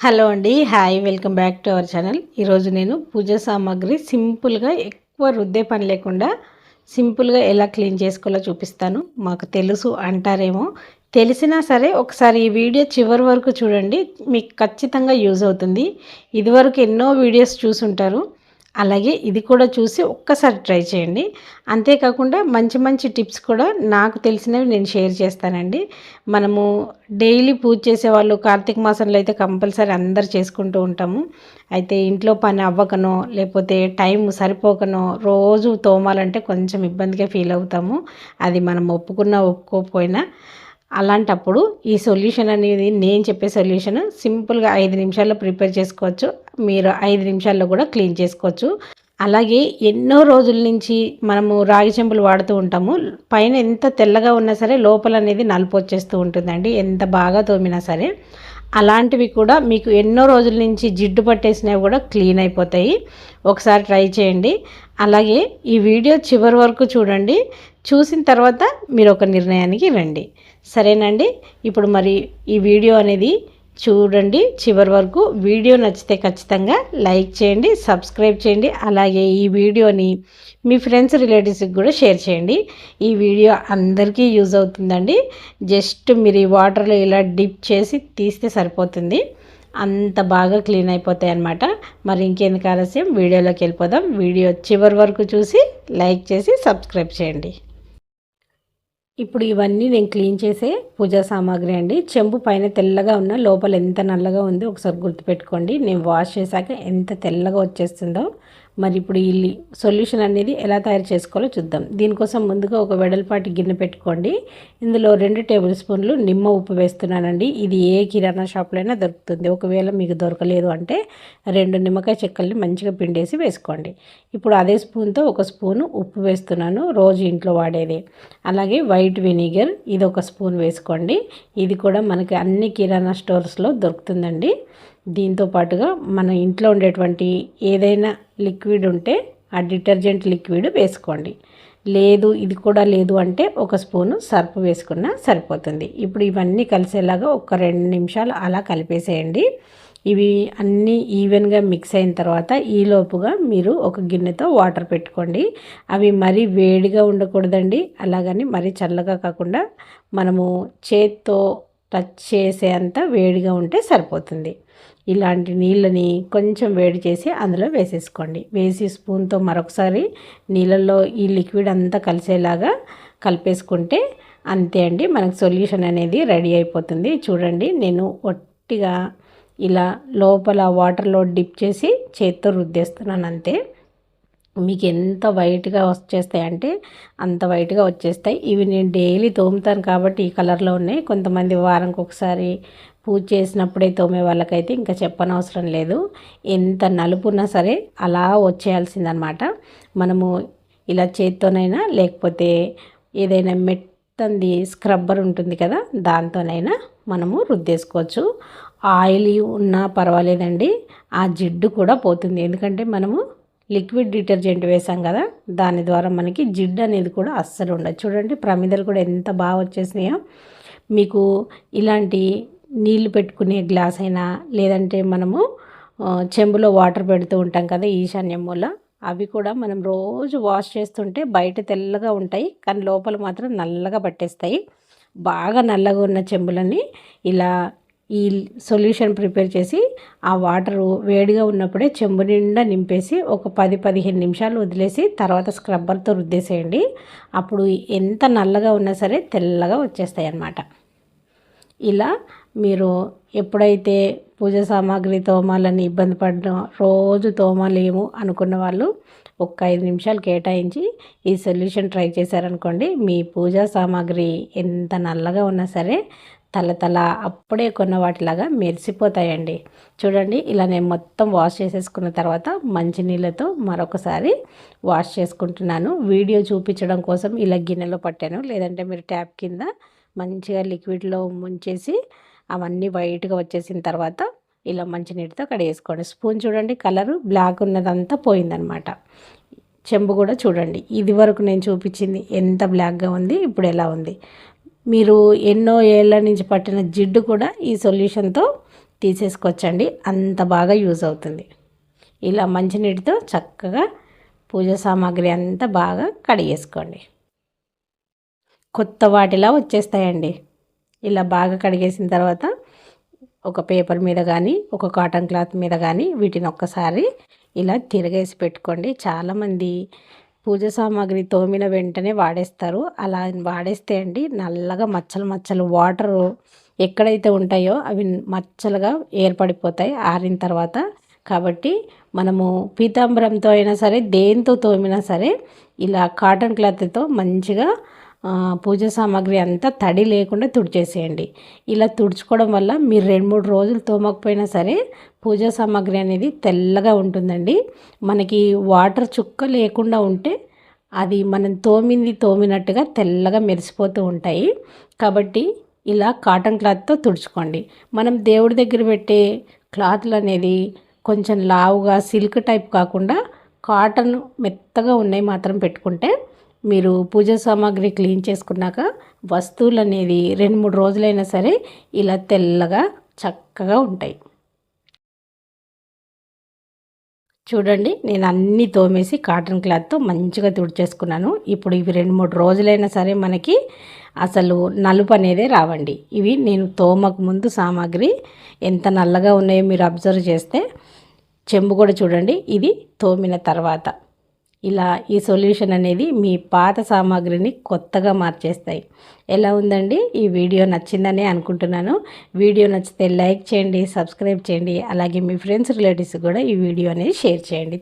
Hello అండి hi welcome back to our channel. ఈరోజు నేను పూజ సామాగ్రి సింపుల్గా ఎక్కువ రుద్దే పని లేకుండా సింపుల్గా ఎలా క్లీన్ చేసుకోవాలో చూపిస్తాను. మాకు తెలుసు అంటారేమో. తెలిసినా సరే ఒకసారి ఈ వీడియో చివరి వరకు చూడండి. మీకు ఖచ్చితంగా యూజ్ అవుతుంది. ఇదివరకు ఎన్నో వీడియోస్ చూసుంటారు. అలాగే ఇది కూడా చూసి ఒక్కసారి ట్రై చేయండి. అంతేకాకుండా మంచి మంచి టిప్స్ కూడా నాకు తెలిసినవి నేను షేర్ చేస్తానండి. మనము డైలీ పూజ చేసేవాళ్ళు కార్తీక మాసంలో అయితే కంపల్సరీ అందరు చేసుకుంటూ ఉంటాము. అయితే ఇంట్లో పని అవ్వకనో లేకపోతే టైం సరిపోకనో రోజు తోమాలంటే కొంచెం ఇబ్బందిగా ఫీల్ అవుతాము. అది మనం ఒప్పుకున్నా ఒప్పుకోకపోయినా అలాంటప్పుడు ఈ సొల్యూషన్ అనేది నేను చెప్పే సొల్యూషన్ సింపుల్గా ఐదు నిమిషాల్లో ప్రిపేర్ చేసుకోవచ్చు. మీరు ఐదు నిమిషాల్లో కూడా క్లీన్ చేసుకోవచ్చు. అలాగే ఎన్నో రోజుల నుంచి మనము రాగి చెంబులు వాడుతూ ఉంటాము. పైన ఎంత తెల్లగా ఉన్నా సరే లోపల అనేది నలుపు వచ్చేస్తూ ఉంటుందండి. ఎంత బాగా తోమినా సరే. అలాంటివి కూడా మీకు ఎన్నో రోజుల నుంచి జిడ్డు పట్టేసినవి కూడా క్లీన్ అయిపోతాయి. ఒకసారి ట్రై చేయండి. అలాగే ఈ వీడియో చివరి వరకు చూడండి. చూసిన తర్వాత మీరు ఒక నిర్ణయానికి రండి. సరేనండి. ఇప్పుడు మరి ఈ వీడియో అనేది చూడండి. చివరి వరకు వీడియో నచ్చితే ఖచ్చితంగా లైక్ చేయండి సబ్స్క్రైబ్ చేయండి. అలాగే ఈ వీడియోని మీ ఫ్రెండ్స్ రిలేటివ్స్కి కూడా షేర్ చేయండి. ఈ వీడియో అందరికీ యూజ్ అవుతుందండి. జస్ట్ మీరు ఈ వాటర్లో ఇలా డిప్ చేసి తీస్తే సరిపోతుంది. అంత బాగా క్లీన్ అయిపోతాయి అన్నమాట. మరి ఇంకెందుకు ఆలస్యం? వీడియోలోకి వెళ్ళిపోదాం. వీడియో చివరి వరకు చూసి లైక్ చేసి సబ్స్క్రైబ్ చేయండి. ఇప్పుడు ఇవన్నీ నేను క్లీన్ చేసే పూజా సామాగ్రి అండి. చెంబు పైన తెల్లగా ఉన్న లోపల ఎంత నల్లగా ఉందో ఒకసారి గుర్తుపెట్టుకోండి. నేను వాష్ చేశాక ఎంత తెల్లగా వచ్చేస్తుందో. మరి ఇప్పుడు ఈ సొల్యూషన్ అనేది ఎలా తయారు చేసుకోవాలో చూద్దాం. దీనికోసం ముందుగా ఒక వెడల్పాటి గిన్నె పెట్టుకోండి. ఇందులో రెండు టేబుల్ స్పూన్లు నిమ్మ ఉప్పు వేస్తున్నానండి. ఇది ఏ కిరాణా షాప్లో అయినా దొరుకుతుంది. ఒకవేళ మీకు దొరకలేదు అంటే రెండు నిమ్మకాయ చెక్కల్ని మంచిగా పిండేసి వేసుకోండి. ఇప్పుడు అదే స్పూన్తో ఒక స్పూను ఉప్పు వేస్తున్నాను. రోజు ఇంట్లో వాడేది. అలాగే వైట్ వెనిగర్ ఇది ఒక స్పూన్ వేసుకోండి. ఇది కూడా మనకి అన్ని కిరాణా స్టోర్స్లో దొరుకుతుందండి. దీంతో పాటుగా మన ఇంట్లో ఉండేటువంటి ఏదైనా లిక్విడ్ ఉంటే ఆ డిటర్జెంట్ లిక్విడ్ వేసుకోండి. లేదు ఇది కూడా లేదు అంటే ఒక స్పూను సర్ఫ్ వేసుకున్నా సరిపోతుంది. ఇప్పుడు ఇవన్నీ కలిసేలాగా ఒక రెండు నిమిషాలు అలా కలిపేసేయండి. ఇవి అన్నీ ఈవెన్గా మిక్స్ అయిన తర్వాత ఈలోపుగా మీరు ఒక గిన్నెతో వాటర్ పెట్టుకోండి. అవి మరీ వేడిగా ఉండకూడదండి. అలాగని మరీ చల్లగా కాకుండా మనము చేత్తో టచ్ చేసే అంత వేడిగా ఉంటే సరిపోతుంది. ఇలాంటి నీళ్ళని కొంచెం వేడి చేసి అందులో వేసేసుకోండి. వేసి స్పూన్తో మరొకసారి నీళ్ళల్లో ఈ లిక్విడ్ అంతా కలిసేలాగా కలిపేసుకుంటే అంతే అండి. మనకు సొల్యూషన్ అనేది రెడీ అయిపోతుంది. చూడండి నేను ఒట్టిగా ఇలా లోపల వాటర్లో డిప్ చేసి చేత్తో రుద్దేస్తున్నాను అంతే. మీకు ఎంత వైట్గా వచ్చేస్తాయి అంటే అంత వైట్గా వచ్చేస్తాయి. ఇవి నేను డైలీ తోముతాను కాబట్టి ఈ కలర్లో ఉన్నాయి. కొంతమంది వారంకి ఒకసారి పూజ చేసినప్పుడే తోమే వాళ్ళకైతే ఇంకా చెప్పనవసరం లేదు. ఎంత నలుపున్నా సరే అలా వచ్చేయాల్సిందనమాట. మనము ఇలా చేత్తోనైనా లేకపోతే ఏదైనా మెత్తంది స్క్రబ్బర్ ఉంటుంది కదా దాంతోనైనా మనము రుద్దేసుకోవచ్చు. ఆయిల్ ఉన్నా పర్వాలేదండి. ఆ జిడ్డు కూడా పోతుంది. ఎందుకంటే మనము లిక్విడ్ డిటర్జెంట్ వేసాం కదా దాని ద్వారా మనకి జిడ్డు అనేది కూడా అస్సలు ఉండదు. చూడండి ప్రమిదలు కూడా ఎంత బాగా వచ్చేసినాయో. మీకు ఇలాంటి నీళ్ళు పెట్టుకునే గ్లాస్ అయినా లేదంటే మనము చెంబులో వాటర్ పెడుతూ ఉంటాం కదా ఈశాన్యం మూల అవి కూడా మనం రోజు వాష్ చేస్తుంటే బయట తెల్లగా ఉంటాయి కానీ లోపల మాత్రం నల్లగా పట్టేస్తాయి. బాగా నల్లగా ఉన్న చెంబులని ఇలా ఈ సొల్యూషన్ ప్రిపేర్ చేసి ఆ వాటరు వేడిగా ఉన్నప్పుడే చెంబు నిండా నింపేసి ఒక పది పదిహేను నిమిషాలు వదిలేసి తర్వాత స్క్రబ్బర్తో రుద్దేసేయండి. అప్పుడు ఎంత నల్లగా ఉన్నా సరే తెల్లగా వచ్చేస్తాయి అన్నమాట. ఇలా మీరు ఎప్పుడైతే పూజ సామాగ్రి తోమాలని ఇబ్బంది పడడం రోజు తోమలేము అనుకున్న వాళ్ళు ఒక్క ఐదు నిమిషాలు కేటాయించి ఈ సొల్యూషన్ ట్రై చేశారనుకోండి మీ పూజా సామాగ్రి ఎంత నల్లగా ఉన్నా సరే తల తల అప్పుడే కొన్న వాటిలాగా మెరిసిపోతాయండి. చూడండి ఇలా నేను మొత్తం వాష్ చేసేసుకున్న తర్వాత మంచినీళ్ళతో మరొకసారి వాష్ చేసుకుంటున్నాను. వీడియో చూపించడం కోసం ఇలా గిన్నెలో పట్టాను. లేదంటే మీరు ట్యాప్ కింద మంచిగా లిక్విడ్లో ముంచేసి అవన్నీ వైట్గా వచ్చేసిన తర్వాత ఇలా మంచినీటితో కడిగేసుకోండి. స్పూన్ చూడండి కలరు బ్లాక్ ఉన్నదంతా పోయిందనమాట. చెంబు కూడా చూడండి. ఇది వరకు నేను చూపించింది ఎంత బ్లాక్గా ఉంది ఇప్పుడు ఎలా ఉంది? మీరు ఎన్నో ఏళ్ళ నుంచి పట్టిన జిడ్డు కూడా ఈ సొల్యూషన్తో తీసేసుకోవచ్చండి. అంత బాగా యూజ్ అవుతుంది. ఇలా మంచినీటితో చక్కగా పూజ సామాగ్రి అంతా బాగా కడిగేసుకోండి. కొత్త వాటిలా వచ్చేస్తాయండి. ఇలా బాగా కడిగేసిన తర్వాత ఒక పేపర్ మీద కానీ ఒక కాటన్ క్లాత్ మీద కానీ వీటిని ఒక్కసారి ఇలా తిరగేసి పెట్టుకోండి. చాలామంది పూజ సామాగ్రి తోమిన వెంటనే వాడేస్తారు. అలా వాడేస్తే అండి నల్లగా మచ్చలు మచ్చలు వాటర్ ఎక్కడైతే ఉంటాయో అవి మచ్చలుగా ఏర్పడిపోతాయి ఆరిన తర్వాత. కాబట్టి మనము పీతాంబరంతో అయినా సరే దేంతో తోమినా సరే ఇలా కాటన్ క్లాత్తో మంచిగా పూజ సామాగ్రి అంతా తడి లేకుండా తుడిచేసేయండి. ఇలా తుడుచుకోవడం వల్ల మీరు రెండు మూడు రోజులు తోమకపోయినా సరే పూజా సామాగ్రి అనేది తెల్లగా ఉంటుందండి. మనకి వాటర్ చుక్క లేకుండా ఉంటే అది మనం తోమింది తోమినట్టుగా తెల్లగా మెరిసిపోతూ ఉంటాయి. కాబట్టి ఇలా కాటన్ క్లాత్తో తుడుచుకోండి. మనం దేవుడి దగ్గర పెట్టే క్లాత్లు అనేది కొంచెం లావుగా సిల్క్ టైప్ కాకుండా కాటన్ మెత్తగా ఉన్నాయి మాత్రం పెట్టుకుంటే మీరు పూజ సామాగ్రి క్లీన్ చేసుకున్నాక వస్తువులు అనేది రెండు మూడు రోజులైనా సరే ఇలా తెల్లగా చక్కగా ఉంటాయి. చూడండి నేను అన్నీ తోమేసి కాటన్ క్లాత్తో మంచిగా తుడిచేసుకున్నాను. ఇప్పుడు ఇవి రెండు మూడు రోజులైనా సరే మనకి అసలు నలుపు అనేదే రావండి. ఇవి నేను తోమకు ముందు సామాగ్రి ఎంత నల్లగా ఉన్నాయో మీరు అబ్జర్వ్ చేస్తే చెంబు కూడా చూడండి ఇది తోమిన తర్వాత. ఇలా ఈ సొల్యూషన్ అనేది మీ పాత సామాగ్రిని కొత్తగా మార్చేస్తాయి. ఎలా ఉందండి? ఈ వీడియో నచ్చిందని అనుకుంటున్నాను. వీడియో నచ్చితే లైక్ చేయండి సబ్స్క్రైబ్ చేయండి. అలాగే మీ ఫ్రెండ్స్ రిలేటివ్స్ కూడా ఈ వీడియో అనేది షేర్ చేయండి.